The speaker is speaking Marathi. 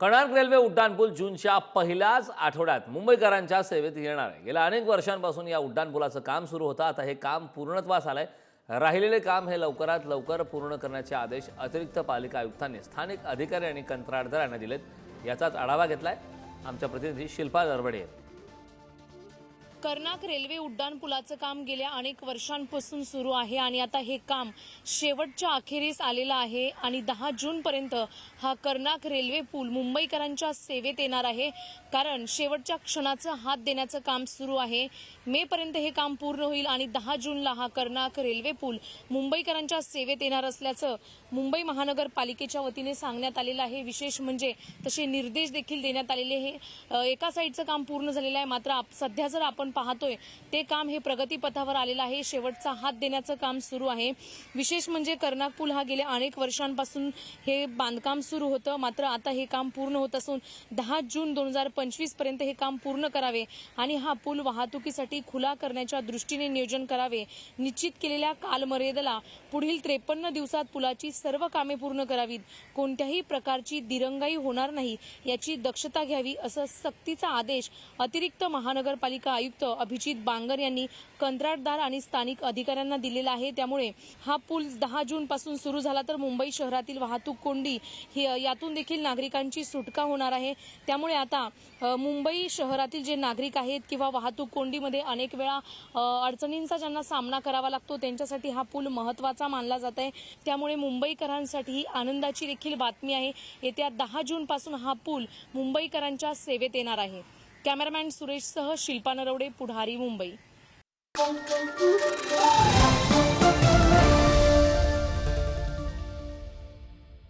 कणार्क रेल्वे उड्डाणपूल जूनच्या पहिल्याच आठवड्यात मुंबईकरांच्या सेवेत येणार आहे. गेल्या अनेक वर्षांपासून या उड्डाणपुलाचं काम सुरू होतं. आता हे काम पूर्णत्वास आलं आहे राहिलेले काम हे लवकरात लवकर पूर्ण करण्याचे आदेश अतिरिक्त पालिका आयुक्तांनी स्थानिक अधिकारी आणि कंत्राटदारांना दिलेत. याचाच आढावा घेतलाय आमच्या प्रतिनिधी शिल्पा दरबडे. यांनी. कर्नाक रेल्वे उड्डाणपुलाचं काम गेल्या अनेक वर्षांपासून सुरू आहे आणि आता हे काम शेवटच्या अखेरीस आलेलं आहे आणि दहा जूनपर्यंत हा कर्नाक रेल्वे पूल मुंबईकरांच्या सेवेत येणार आहे. कारण शेवटच्या क्षणाचं हात देण्याचं काम सुरू आहे. मेपर्यंत हे काम पूर्ण होईल आणि दहा जूनला हा कर्नाक रेल्वे पूल मुंबईकरांच्या सेवेत येणार असल्याचं मुंबई महानगरपालिकेच्या वतीने सांगण्यात आलेलं आहे. विशेष म्हणजे तसे निर्देश देखील देण्यात आलेले हे एका साईडचं काम पूर्ण झालेलं आहे. मात्र सध्या जर आपण पाहतोय. ते काम हे प्रगतीपथावर आलेलं आहे. शेवटचा हात देण्याचं काम सुरू आहे. विशेष म्हणजे कर्नाक पूल हा गेल्या अनेक वर्षांपासून हे बांधकाम सुरू होतं. मात्र आता हे काम पूर्ण होत असून दहा जून दोन हजार पंचवीसपर्यंत हे काम पूर्ण करावे आणि हा पूल वाहतुकीसाठी खुला करण्याच्या दृष्टीने नियोजन करावे. निश्चित केलेल्या कालमर्यादेला पुढील त्रेपन्न दिवसात पुलाची सर्व कामे पूर्ण करावीत. कोणत्याही प्रकारची दिरंगाई होणार नाही याची दक्षता घ्यावी असं सक्तीचा आदेश अतिरिक्त महानगरपालिका आयुक्त अभिजित बांगर यांनी कंत्राटदार आणि स्थानिक अधिकाऱ्यांना दिलेला आहे. त्यामुळे हा पूल दहा जून पासून सुरू झाला तर मुंबई शहरातील वाहतूक कोंडी यातून देखील नागरिकांची सुटका होणार आहे. त्यामुळे आता मुंबई शहरातील जे नागरिक आहेत किंवा वाहतूक कोंडीमध्ये अनेक वेळा अडचणींचा ज्यांना सामना करावा लागतो त्यांच्यासाठी हा पूल महत्त्वाचा मानला जात आहे. त्यामुळे मुंबईकरांसाठी ही आनंदाची देखील बातमी आहे. येत्या दहा जून पासून हा पूल मुंबईकरांच्या सेवेत येणार आहे. कॅमेरामॅन सुरेशसह शिल्पा नरवडे पुढारी मुंबई.